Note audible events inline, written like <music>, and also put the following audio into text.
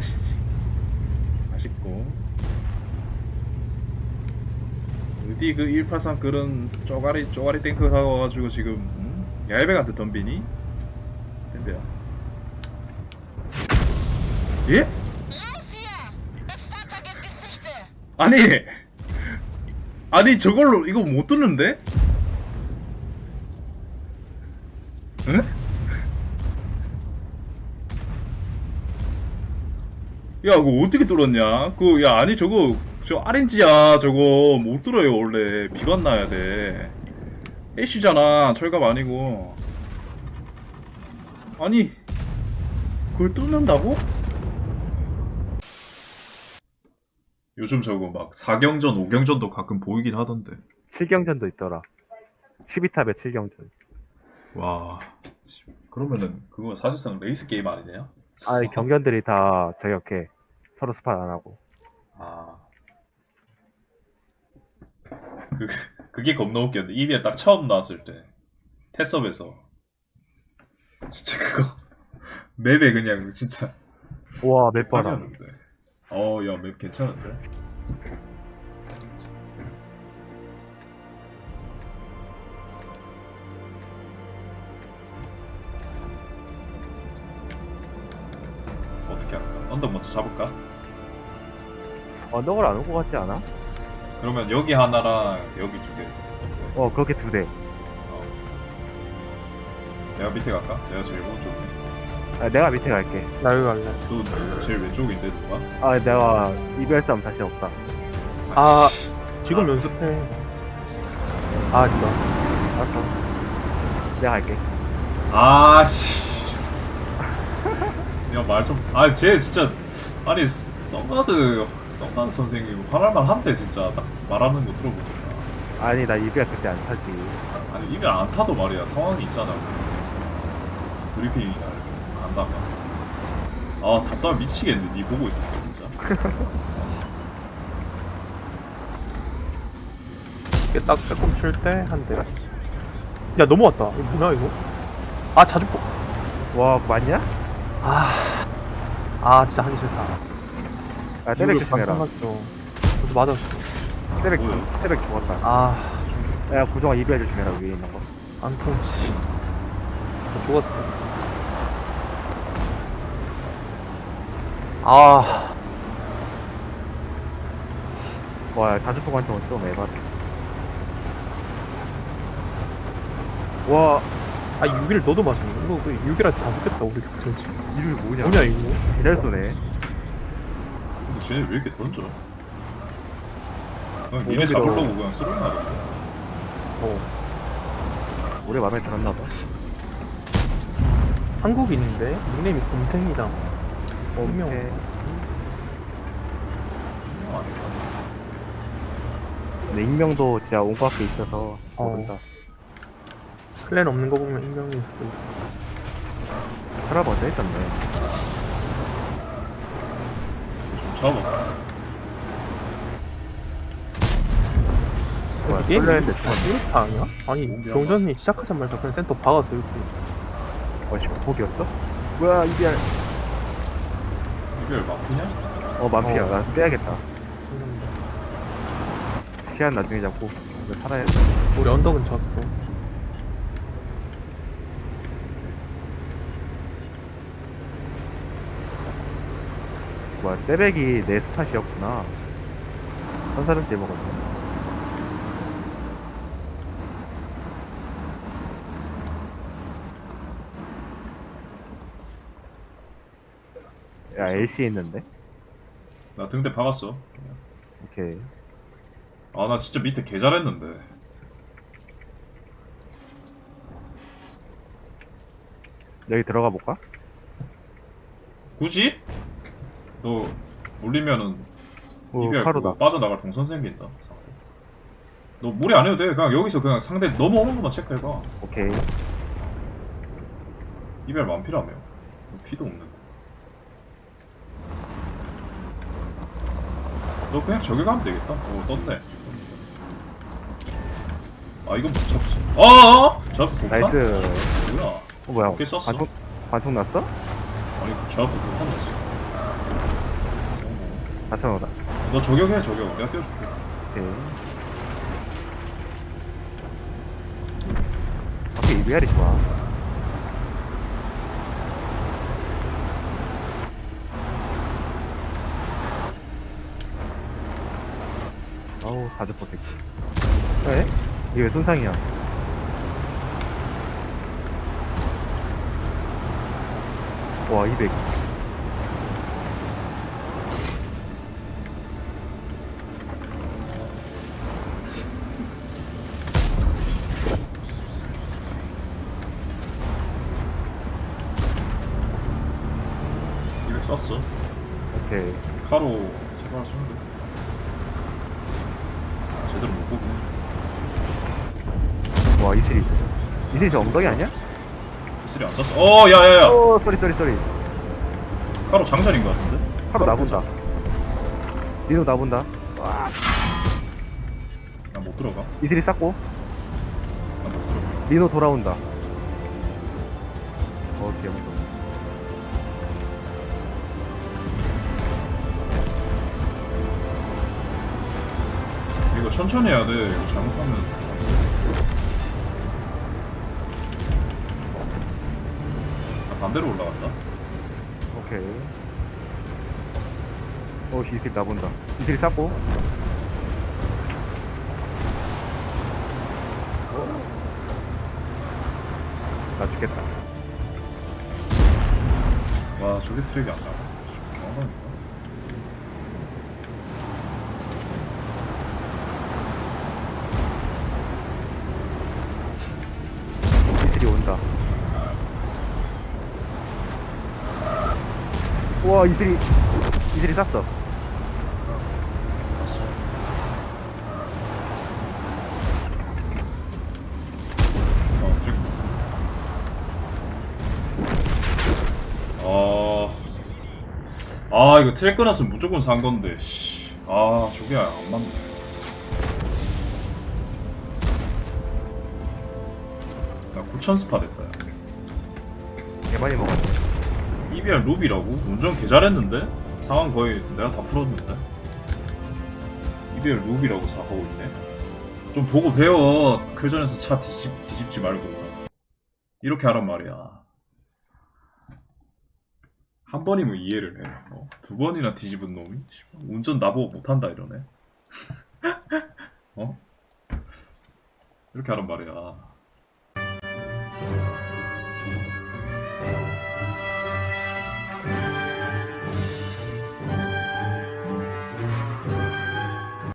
하시지. 아쉽고. 어디 그 183 그런 쪼가리 쪼가리 탱크 타고 와가지고 지금 음? 얄배한테 덤비니? 덤벼. 예? 아니 아니 저걸로 이거 못 뚫는데? 응? 야 그거 어떻게 뚫었냐? 그 야 아니 저거 저 RNG야 저거 못 뚫어요 원래 비가 나야 돼 애쉬잖아 철갑 아니고 아니 그걸 뚫는다고? 요즘 저거 막 4경전, 5경전도 가끔 보이긴 하던데. 7경전도 있더라. 12탑에 7경전. 와. 그러면은 그거 사실상 레이스 게임 아니네요? 아, 이 경전들이 다 저격해. 서로 스팟 안 하고. 아. 그, 그게 겁나 웃겼는데. 이비에 딱 처음 나왔을 때. 테섭에서. 진짜 그거. <laughs> 맵에 그냥 진짜. 우와, 몇 번아. 빵이었는데. 어, 야, 맵 괜찮은데? 어떻게 할까? 언덕 먼저 잡을까? 언덕을 안 올 것 같지 않아? 그러면 여기 하나랑 여기 두 개. 어, 그렇게 두 대. 어. 내가 밑에 갈까? 내가 제일 오른쪽에. 아, 내가 밑에 갈게. 나 여기 갈래. 너 제일 왼쪽인데 누가? 아, 내가 이별 싸움 자신 없다. 아. 씨. 지금 연습해. 아, 진짜. 알았어. 내가 갈게. 아 씨. 야말 좀. 아쟤 진짜 아니 스- 썬가드 썬가드 선생님 화날만 한데 진짜 딱 말하는 거 들어보니까. 아니, 나 이별 그때 안 타지. 아니 이면 안 타도 말이야 상황이 있잖아. 브리핑이나 간다가. 아 답답 미치겠네. 니 보고 있으니까 진짜. <laughs> 이게 딱 빼꼼 칠때 한 대가. 야, 넘어왔다. 이거 뭐야, 이거? 아, 자주 뽑. 와, 맞냐? 아. 아, 진짜 하기 싫다. 아, 때백 조심해라. 그래서 맞았어. 때백? 때백 죽었다. 아, 야, 구정아 이별 조심해라, 위에 있는 거. 안 통치. 저 죽었어. 아, 와, 자주포 관통은 좀 에바다. 와, 아, 6일 너도 맞았네. 이거 6일한테 다 죽겠다, 우리 전지. 이름이 뭐냐? 뭐냐, 이거? 쏘네. 근데 쟤네 왜 이렇게 던져? 그냥 니네 오히려- 잡으려고 그냥 쓰러나 봐. 어. 올해 마음에 들었나 봐. 한국인인데? 닉네임이 곰탱이다. 분명. 근데 익명도 진짜 온것 밖에 있어서 어. 모른다. 클랜 없는 거 보면 인명이 있고. 먼저 했었네. 좀 잡아. 뭐야, 이게 설레는데 이렇게 아니야? 아니, 경전이 시작하자마자 그냥 센터 박았어, 이렇게. 어, 씨, 독이었어? 뭐야, 이별. 이별 맞구냐? 어, 만피야. 어. 나 빼야겠다. 시간 나중에 잡고. 이거 살아야 돼. 우리 언덕은 졌어. 뭐야, 떼백이 내 스팟이었구나. 선사름 때 먹었네. 야, LC 있는데? 나 등대 박았어. 오케이. 아 나 진짜 밑에 개 잘했는데. 여기 들어가 볼까? 굳이? 너 올리면은 오, 이별 카로다. 그거 빠져나갈 동선 생긴다. 상대. 너 무리 안 해도 돼. 그냥 여기서 그냥 상대 넘어오는 것만 체크해봐. 오케이. 이별 만피라며. 너 피도 없는데. 너 그냥 저기 가면 되겠다. 어 떴네. 아 이건 못 잡지. 어어? 저 앞에 폭탄? 나이스. 뭐야? 어, 뭐야? 어깨 썼어? 관통, 관통 났어? 아니 저 앞에 폭탄 났어. 4,000원다. 너 저격해 저격 내가 껴줄게 오케이. 확실히 EBR이 좋아. 아우, 가죽포 새끼. 에? 이게 왜 손상이야? 와, 200. 쐈어 오케이. 카로 세발 쏜데 제대로 못 보고 와, 이슬이. 이슬이 저 엉덩이 아니야? 스리 안 쐈어 어 야야야 오, 쏘리, 쏘리, 쏘리. 카로 장전인 것 같은데 하루 나본다. 니도 나본다. 난못 들어가 이슬이 쌌고, 난못 들어가 리노 돌아온다. 어, 개무 이거 천천히 해야 돼 이거 잘못하면. 아, 반대로 올라간다 오케이. 오, 씨, 이슬이 나본다. 이슬이 쌌고. 나 죽겠다. 와 저게 트랙이 안 나와 경험하니까 와, 이슬이, 이슬이 쌌어. 어 트랙 아... 아 이거 트랙 끊었으면 무조건 산 건데 씨. 아 저게 안 맞네 나 9천 스파 됐다 야. 개 많이 먹었네. EBR 루비라고? 운전 개 잘했는데? 상황 거의 내가 다 풀었는데? EBR 루비라고 사하고 있네? 좀 보고 배워 그 전에서 차 뒤집, 뒤집지 말고 이렇게 하란 말이야 한 번이면 이해를 해 어? 두 번이나 뒤집은 놈이? 운전 나보고 못한다 이러네 <laughs> 어? 이렇게 하란 말이야